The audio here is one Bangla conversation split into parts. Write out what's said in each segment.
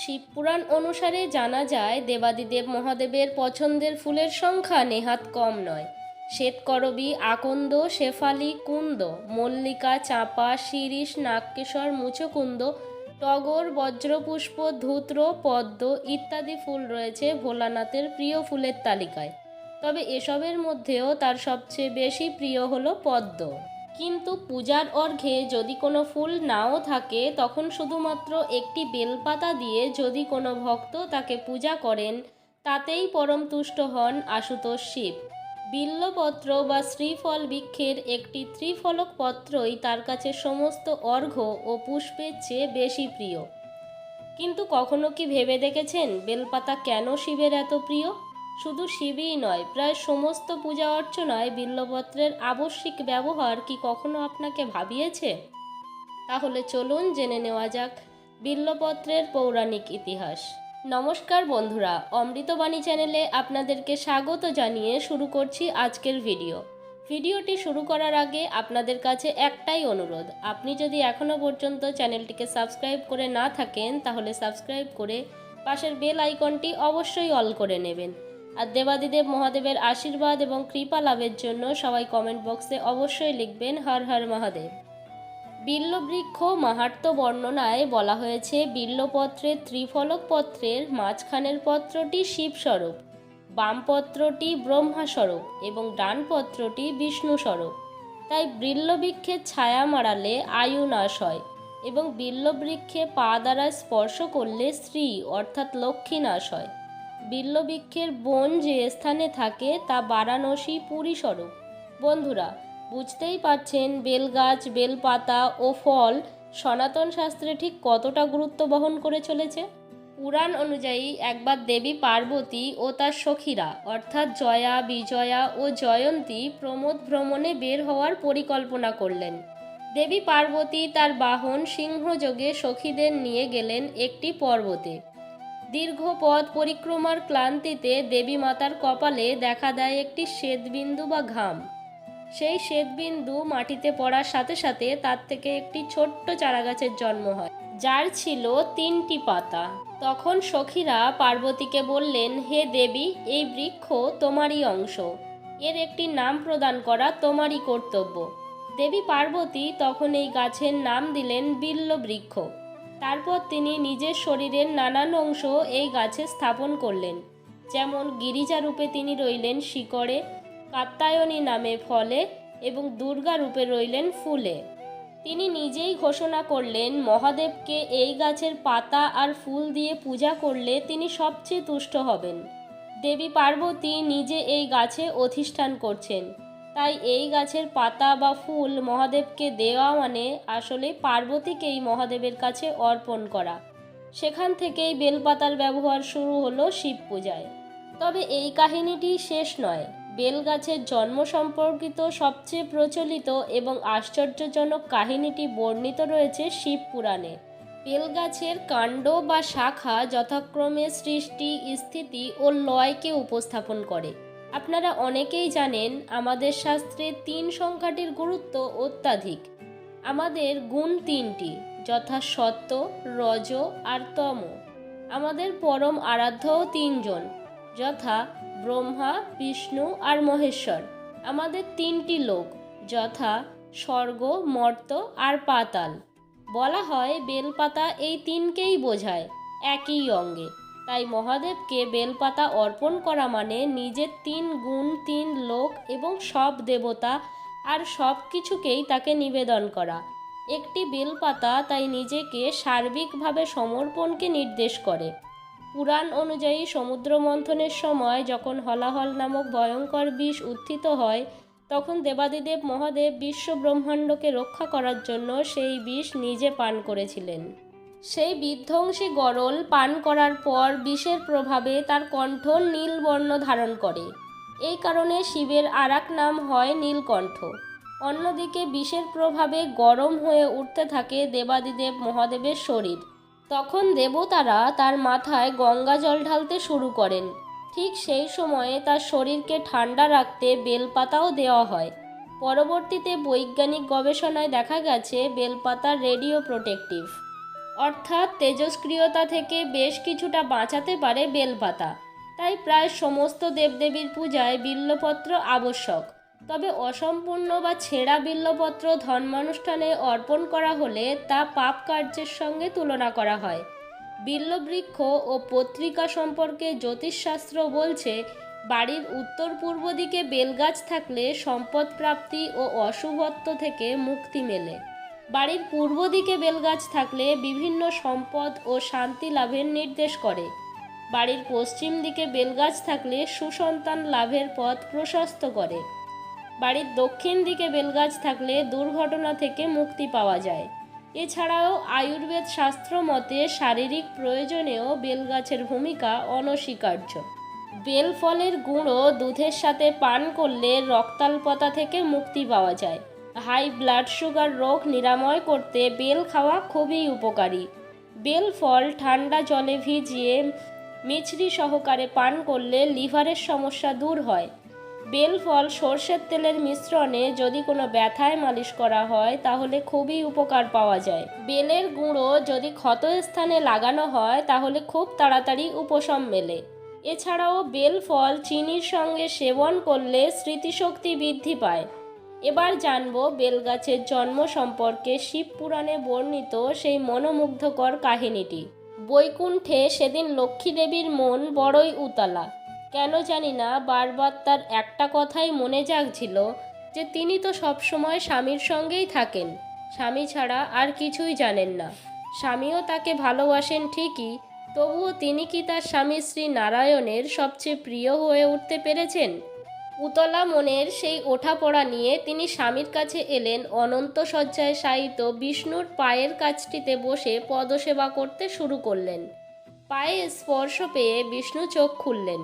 শিবপুরাণ অনুসারে জানা যায়, দেবাদিদেব মহাদেবের পছন্দের ফুলের সংখ্যা নেহাত কম নয়। শ্বেতকরবী, আকন্দ, শেফালি, কুন্দ, মল্লিকা, চাঁপা, শিরিষ, নাগকেশর, মুচকুন্দ, টগর, বজ্রপুষ্প, ধূত্র, পদ্ম ইত্যাদি ফুল রয়েছে ভোলানাথের প্রিয় ফুলের তালিকায়। তবে এসবের মধ্যেও তার সবচেয়ে বেশি প্রিয় হলো পদ্ম। কিন্তু পূজার অর্ঘে যদি কোনো ফুল নাও থাকে, তখন শুধুমাত্র একটি বেলপাতা দিয়ে যদি কোনো ভক্ত তাকে পূজা করেন, তাতেই পরম তুষ্ট হন আশুতোষ শিব। বিল্লপত্র বা শ্রীফল বৃক্ষের একটি ত্রিফলক পত্রই তার কাছে সমস্ত অর্ঘ্য ও পুষ্পের চেয়ে বেশি প্রিয়। কিন্তু কখনো কি ভেবে দেখেছেন, বেলপাতা কেন শিবের এত প্রিয়? শুধু শিবই নয়, প্রায় সমস্ত পূজা অর্চনায় বিল্লপত্রের আবশ্যিক ব্যবহার কি কখনো আপনাকে ভাবিয়েছে? তাহলে চলুন জেনে নেওয়া যাক বিল্লপত্রের পৌরাণিক ইতিহাস। নমস্কার বন্ধুরা, অমৃতবাণী চ্যানেলে আপনাদেরকে স্বাগত জানিয়ে শুরু করছি আজকের ভিডিও। ভিডিওটি শুরু করার আগে আপনাদের কাছে একটাই অনুরোধ, আপনি যদি এখনও পর্যন্ত চ্যানেলটিকে সাবস্ক্রাইব করে না থাকেন, তাহলে সাবস্ক্রাইব করে পাশের বেল আইকনটি অবশ্যই অল করে নেবেন। আর দেবাদিদেব মহাদেবের আশীর্বাদ এবং কৃপা লাভের জন্য সবাই কমেন্ট বক্সে অবশ্যই লিখবেন হর হর মহাদেব। বিল্লবৃক্ষ মাহাত্ম বর্ণনায় বলা হয়েছে, বিল্লপত্রের ত্রিফলক পত্রের মাঝখানের পত্রটি শিবস্বরূপ, বামপত্রটি ব্রহ্মাস্বরূপ এবং ডানপত্রটি বিষ্ণুস্বরূপ। তাই বিল্লবৃক্ষের ছায়া মারালে আয়ু নাশ হয় এবং বিল্লবৃক্ষে পা দ্বারা স্পর্শ করলে স্ত্রী অর্থাৎ লক্ষ্মী নাশ হয়। বিল্লবৃক্ষের বন যে স্থানে থাকে তা বারাণসী পুরী বন্ধুরা, বুঝতেই পারছেন বেলগাছ, বেলপাতা ও ফল সনাতন শাস্ত্রে ঠিক কতটা গুরুত্ব বহন করে চলেছে? পুরাণ অনুযায়ী একবার দেবী পার্বতী ও তার সখীরা, অর্থাৎ জয়া, বিজয়া ও জয়ন্তী প্রমোদ ভ্রমণে বের হওয়ার পরিকল্পনা করলেন। দেবী পার্বতী তার বাহন সিংহযোগে সখীদের নিয়ে গেলেন একটি পর্বতে। দীর্ঘ পথ পরিক্রমার ক্লান্তিতে দেবী মাতার কপালে দেখা দেয় একটি শ্বেতবিন্দু বা ঘাম। সেই শ্বেতবিন্দু মাটিতে পড়ার সাথে সাথে তার থেকে একটি ছোট্ট চারাগাছের জন্ম হয়, যার ছিল তিনটি পাতা। তখন সখীরা পার্বতীকে বললেন, হে দেবী, এই বৃক্ষ তোমারই অংশ। এর একটি নাম প্রদান করা তোমারই কর্তব্য। দেবী পার্বতী তখন এই গাছের নাম দিলেন বিল্ল বৃক্ষ তারপর তিনি নিজের শরীরের নানান অংশ এই গাছে স্থাপন করলেন। যেমন গিরিজা রূপে তিনি রইলেন শিকড়ে কাত্তায়নী নামে ফলে এবং দুর্গা রূপে রইলেন ফুলে। তিনি নিজেই ঘোষণা করলেন, মহাদেবকে এই গাছের পাতা আর ফুল দিয়ে পূজা করলে তিনি সবচেয়ে তুষ্ট হবেন। দেবী পার্বতী নিজে এই গাছে অধিষ্ঠান করছেন। তাই এই গাছের পাতা বা ফুল মহাদেবকে দেওয়া মানে আসলে পার্বতীকেই মহাদেবের কাছে অর্পণ করা। সেখান থেকেই বেলপাতার ব্যবহার শুরু হলো শিব পূজায়। তবে এই কাহিনীটি শেষ নয়। বেলগাছের জন্ম সম্পর্কিত সবচেয়ে প্রচলিত এবং আশ্চর্যজনক কাহিনীটি বর্ণিত রয়েছে শিব পুরাণে। বেলগাছের কাণ্ড বা শাখা যথাক্রমে সৃষ্টি, স্থিতি ও লয়কে উপস্থাপন করে। আপনারা অনেকেই জানেন, আমাদের শাস্ত্রে তিন সংখ্যাটির গুরুত্ব অত্যাধিক। আমাদের গুণ তিনটি যথা সত্য রজ আর তম। আমাদের পরম আরাধ্যও তিনজন, যথা ব্রহ্মা, বিষ্ণু আর মহেশ্বর। আমাদের তিনটি লোক, যথা স্বর্গ মর্ত আর পাতাল। বলা হয় বেলপাতা এই তিনকেই বোঝায়, একই অঙ্গে। তাই মহাদেবকে বেলপাতা অর্পণ করা মানে নিজের তিন গুণ, তিন লোক এবং সব দেবতা আর সব কিছুকেই তাকে নিবেদন করা। একটি বেলপাতা তাই নিজেকে সার্বিকভাবে সমর্পণকে নির্দেশ করে। পুরাণ অনুযায়ী সমুদ্র মন্থনের সময় যখন হলাহল নামক ভয়ঙ্কর বিষ উত্থিত হয়, তখন দেবাদিদেব মহাদেব বিশ্ব ব্রহ্মাণ্ডকে রক্ষা করার জন্য সেই বিষ নিজে পান করেছিলেন। সেই বিধ্বংসী গরল পান করার পর বিষের প্রভাবে তার কণ্ঠ নীল বর্ণ ধারণ করে। এই কারণে শিবের আরাক নাম হয় নীলকণ্ঠ। অন্যদিকে বিষের প্রভাবে গরম হয়ে উঠতে থাকে দেবাদিদেব মহাদেবের শরীর। তখন দেবতারা তার মাথায় গঙ্গা জল ঢালতে শুরু করেন। ঠিক সেই সময়ে তার শরীরকে ঠান্ডা রাখতে বেলপাতাও দেওয়া হয়। পরবর্তীতে বৈজ্ঞানিক গবেষণায় দেখা গেছে, বেলপাতা রেডিও প্রোটেক্টিভ। অর্থাৎ তেজস্ক্রিয়তা থেকে বেশ কিছুটা বাঁচাতে পারে বেলপাতা। তাই প্রায় সমস্ত দেবদেবীর পূজায় বিল্লপত্র আবশ্যক। তবে অসম্পূর্ণ বা ছেঁড়া বিল্লপত্র ধর্মানুষ্ঠানে অর্পণ করা হলে তা পাপ কার্যের সঙ্গে তুলনা করা হয়। বিল্লবৃক্ষ ও পত্রিকা সম্পর্কে জ্যোতিষশাস্ত্র বলছে, বাড়ির উত্তর পূর্ব দিকে বেলগাছ থাকলে সম্পদ প্রাপ্তি ও অশুভত্ব থেকে মুক্তি মেলে। বাড়ির পূর্ব দিকে বেলগাছ থাকলে বিভিন্ন সম্পদ ও শান্তি লাভের নির্দেশ করে। বাড়ির পশ্চিম দিকে বেলগাছ থাকলে সুসন্তান লাভের পথ প্রশস্ত করে। বাড়ির দক্ষিণ দিকে বেলগাছ থাকলে দুর্ঘটনা থেকে মুক্তি পাওয়া যায়। এছাড়াও আয়ুর্বেদ শাস্ত্র মতে শারীরিক প্রয়োজনেও বেলগাছের ভূমিকা অনস্বীকার্য। বেল ফলের গুঁড়ো দুধের সাথে পান করলে রক্তাল্পতা থেকে মুক্তি পাওয়া যায়। হাই ব্লাড সুগার রোগ নিরাময় করতে বেল খাওয়া খুবই উপকারী। বেল, ফল, ঠান্ডা জলে ভিজিয়ে মিছরি সহকারে পান করলে লিভারের সমস্যা দূর হয়। বেল, ফল, সর্ষের তেলের মিশ্রণে যদি কোনো ব্যথায় মালিশ করা হয়, তাহলে খুবই উপকার পাওয়া যায়। বেলের গুঁড়ো যদি ক্ষত স্থানে লাগানো হয়, তাহলে খুব তাড়াতাড়ি উপশম মেলে। এছাড়াও বেল, ফল, চিনির সঙ্গে সেবন করলে স্মৃতিশক্তি বৃদ্ধি পায়। এবার জানব বেলগাছের জন্ম সম্পর্কে শিব পুরাণে বর্ণিত সেই মনোমুগ্ধকর কাহিনীটি। বৈকুণ্ঠে সেদিন লক্ষ্মী দেবীর মন বড়ই উতলা। কেন জানি না, বারবার তার একটা কথাই মনে জাগছিল যে তিনি তো সবসময় স্বামীর সঙ্গেই থাকেন। স্বামী ছাড়া আর কিছুই জানেন না। স্বামীও তাকে ভালোবাসেন ঠিকই, তবুও তিনি কি তার স্বামী শ্রী নারায়ণের সবচেয়ে প্রিয় হয়ে উঠতে পেরেছেন? উতলা মনের সেই ওঠাপড়া নিয়ে তিনি স্বামীর কাছে এলেন অনন্ত শয্যায় শায়িত বিষ্ণুর পায়ের কাছটিতে বসে পদসেবা করতে শুরু করলেন। পায়ে স্পর্শ পেয়ে বিষ্ণু চোখ খুললেন।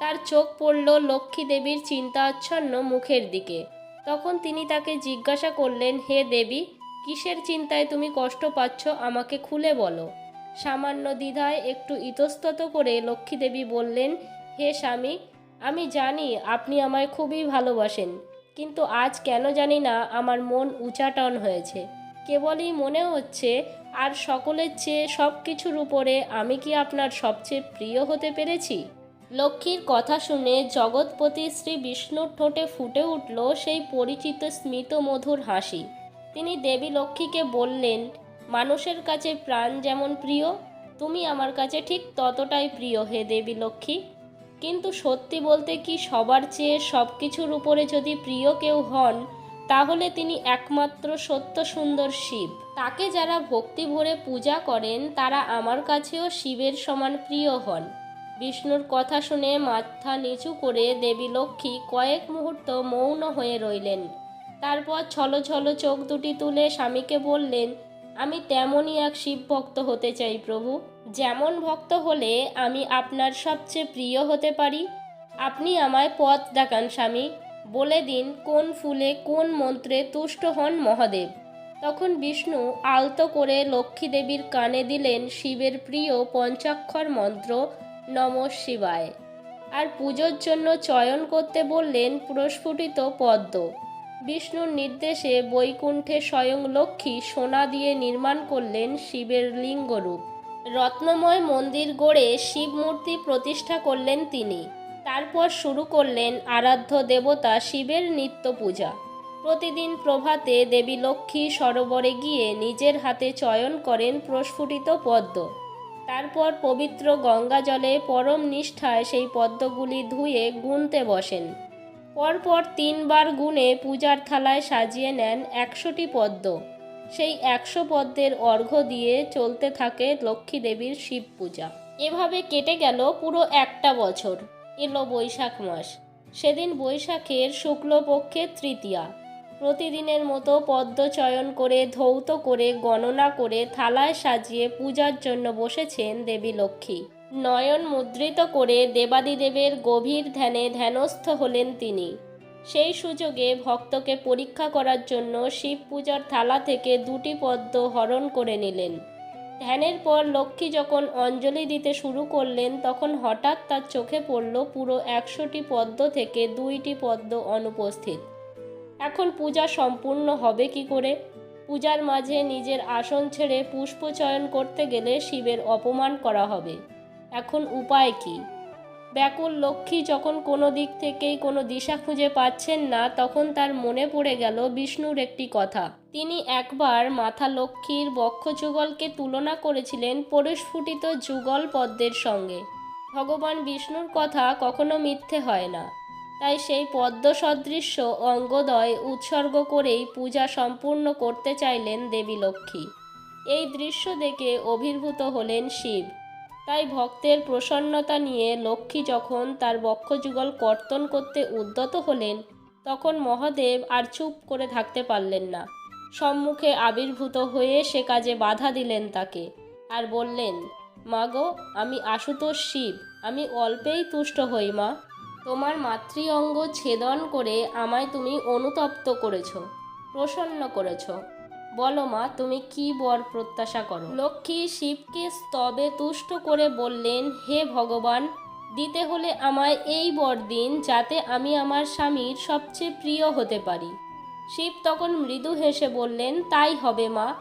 তার চোখ পড়ল লক্ষ্মী দেবীর চিন্তাচ্ছন্ন মুখের দিকে। তখন তিনি তাকে জিজ্ঞাসা করলেন, হে দেবী, কিসের চিন্তায় তুমি কষ্ট পাচ্ছ আমাকে খুলে বলো? সামান্য দ্বিধায় একটু ইতস্তত করে লক্ষ্মী দেবী বললেন, হে স্বামী আমি জানি আপনি আমায় খুবই ভালোবাসেন, কিন্তু আজ কেন জানি না আমার মন উচাটন হয়েছে। কেবলই মনে হচ্ছে আর সকলের চেয়ে সব কিছুর উপরে আমি কি আপনার সবচেয়ে প্রিয় হতে পেরেছি? লক্ষ্মীর কথা শুনে জগৎপতি শ্রী বিষ্ণুর ঠোঁটে ফুটে উঠল সেই পরিচিত স্মিত মধুর হাসি। তিনি দেবী লক্ষ্মীকে বললেন, মানুষের কাছে প্রাণ যেমন প্রিয়, তুমি আমার কাছে ঠিক ততটাই প্রিয় হে দেবী লক্ষ্মী। কিন্তু সত্যি বলতে কি সবার চেয়ে সব কিছুর উপরে যদি প্রিয় কেউ হন, তাহলে তিনি একমাত্র সত্য সুন্দর শিব। তাকে যারা ভক্তি ভরে পূজা করেন, তারা আমার কাছেও শিবের সমান প্রিয় হন। বিষ্ণুর কথা শুনে মাথা নিচু করে দেবী লক্ষ্মী কয়েক মুহূর্ত মৌন হয়ে রইলেন। তারপর ছলো ছলো চোখ দুটি তুলে স্বামীকে বললেন আমি তেমনই এক শিব ভক্ত হতে চাই, প্রভু। যেমন ভক্ত হলে আমি আপনার সবচেয়ে প্রিয় হতে পারি। আপনি আমায় পথ দেখান, স্বামী। বলে দিন, কোন ফুলে, কোন মন্ত্রে তুষ্ট হন মহাদেব। তখন বিষ্ণু আলতো করে লক্ষ্মী দেবীর কানে দিলেন শিবের প্রিয় পঞ্চাক্ষর মন্ত্র, নম শিবায়। আর পুজোর জন্য চয়ন করতে বললেন প্রস্ফুটিত পদ্ম। বিষ্ণুর নির্দেশে বৈকুণ্ঠে স্বয়ং লক্ষ্মী সোনা দিয়ে নির্মাণ করলেন শিবের লিঙ্গরূপ। রত্নময় মন্দির গড়ে শিব মূর্তি প্রতিষ্ঠা করলেন তিনি। তারপর শুরু করলেন আরাধ্য দেবতা শিবের নিত্য পূজা। প্রতিদিন প্রভাতে দেবী লক্ষ্মী সরোবরে গিয়ে নিজের হাতে চয়ন করেন প্রস্ফুটিত পদ্ম। তারপর পবিত্র গঙ্গা জলে পরম নিষ্ঠায় সেই পদ্মগুলি ধুয়ে গুনতে বসেন। পরপর তিনবার গুনে পূজার থালায় সাজিয়ে নেন একশোটি পদ্ম। সেই একশো পদ্মের অর্ঘ্য দিয়ে চলতে থাকে লক্ষ্মী দেবীর শিব পূজা। এভাবে কেটে গেল পুরো একটা বছর। এলো বৈশাখ মাস। সেদিন বৈশাখের শুক্লপক্ষের তৃতীয়া। প্রতিদিনের মতো পদ্ম চয়ন করে, ধৌত করে, গণনা করে থালায় সাজিয়ে পূজার জন্য বসেছেন দেবী লক্ষ্মী। নয়ন মুদ্রিত করে দেবাদিদেবের গভীর ধ্যানে ধ্যানস্থ হলেন তিনি। সেই সুযোগে ভক্তকে পরীক্ষা করার জন্য শিব পূজার থালা থেকে দুটি পদ্ম হরণ করে নিলেন। ধ্যানের পর লক্ষ্মী যখন অঞ্জলি দিতে শুরু করলেন, তখন হঠাৎ তার চোখে পড়ল পুরো একশোটি পদ্ম থেকে দুইটি পদ্ম অনুপস্থিত। এখন পূজা সম্পূর্ণ হবে কি করে? পূজার মাঝে নিজের আসন ছেড়ে পুষ্প চয়ন করতে গেলে শিবের অপমান করা হবে। এখন উপায় কি? ব্যাকুল লক্ষ্মী যখন কোনো দিক থেকেই কোনো দিশা খুঁজে পাচ্ছেন না, তখন তার মনে পড়ে গেল বিষ্ণুর একটি কথা। তিনি একবার মাথা লক্ষ্মীর বক্ষ যুগলকে তুলনা করেছিলেন পরস্ফুটিত যুগল পদ্মের সঙ্গে। ভগবান বিষ্ণুর কথা কখনো মিথ্যে হয় না। তাই সেই পদ্ম সদৃশ্য অঙ্গদয় উৎসর্গ করেই পূজা সম্পূর্ণ করতে চাইলেন দেবী লক্ষ্মী। এই দৃশ্য দেখে অভিভূত হলেন শিব। তাই ভক্তের প্রসন্নতা নিয়ে লক্ষ্মী যখন তার বক্ষযুগল কর্তন করতে উদ্যত হলেন, তখন মহাদেব আর চুপ করে থাকতে পারলেন না। সম্মুখে আবির্ভূত হয়ে সে কাজে বাধা দিলেন তাকে আর বললেন মাগো আমি আশুতোষ শিব, আমি অল্পেই তুষ্ট হই মা। তোমার মাতৃ অঙ্গ ছেদন করে আমায় তুমি অনুতপ্ত করেছ, প্রসন্ন করেছ। বলো মা, তুমি কি বর প্রত্যাশা করো? লক্ষ্মী শিবকে স্তবে তুষ্ট করে বললেন, হে ভগবান, দিতে হলে আমায় এই বর দিন, যাতে আমি আমার স্বামীর সবচেয়ে প্রিয় হতে পারি। শিব তখন মৃদু হেসে বললেন, তাই হবে মা।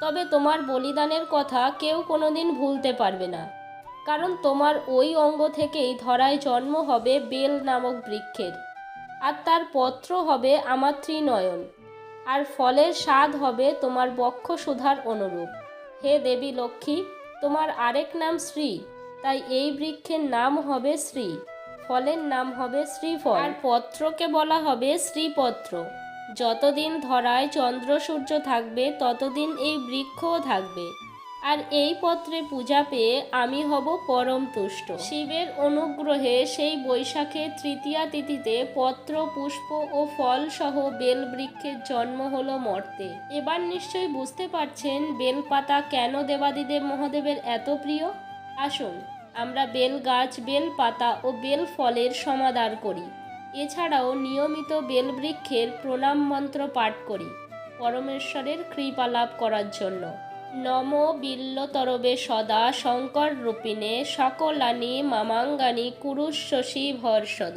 তবে তোমার বলিদানের কথা কেউ কোনোদিন ভুলতে পারবে না। কারণ তোমার ওই অঙ্গ থেকেই ধরায় জন্ম হবে বেল নামক বৃক্ষের। আর তার পত্র হবে আমার ত্রিনয়ন। আর ফলের স্বাদ হবে তোমার বক্ষ সুধার অনুরূপ। হে দেবী লক্ষ্মী, তোমার আরেক নাম শ্রী, তাই এই বৃক্ষের নাম হবে শ্রী। ফলের নাম হবে শ্রীফল, আর পত্রকে বলা হবে শ্রীপত্র। যতদিন ধরায় চন্দ্র সূর্য থাকবে, ততদিন এই বৃক্ষও থাকবে। আর এই পত্রে পূজা পেয়ে আমি হব পরম তুষ্ট। শিবের অনুগ্রহে সেই বৈশাখের তৃতীয়া তিথিতে পত্র, পুষ্প ও ফল সহ বেল বৃক্ষের জন্ম হলো মর্তে। এবার নিশ্চয়ই বুঝতে পারছেন বেলপাতা কেন দেবাদিদেব মহাদেবের এত প্রিয়? আসুন, আমরা বেল গাছ বেল পাতা ও বেল ফলের সমাদার করি। এছাড়াও নিয়মিত বেল বৃক্ষের প্রণাম মন্ত্র পাঠ করি, পরমেশ্বরের কৃপা লাভ করার জন্য। নম বিল্লতরবে সদা শঙ্কর রূপিণে সকলানি মামাঙ্গানি কুরুশশী ভর্ষদ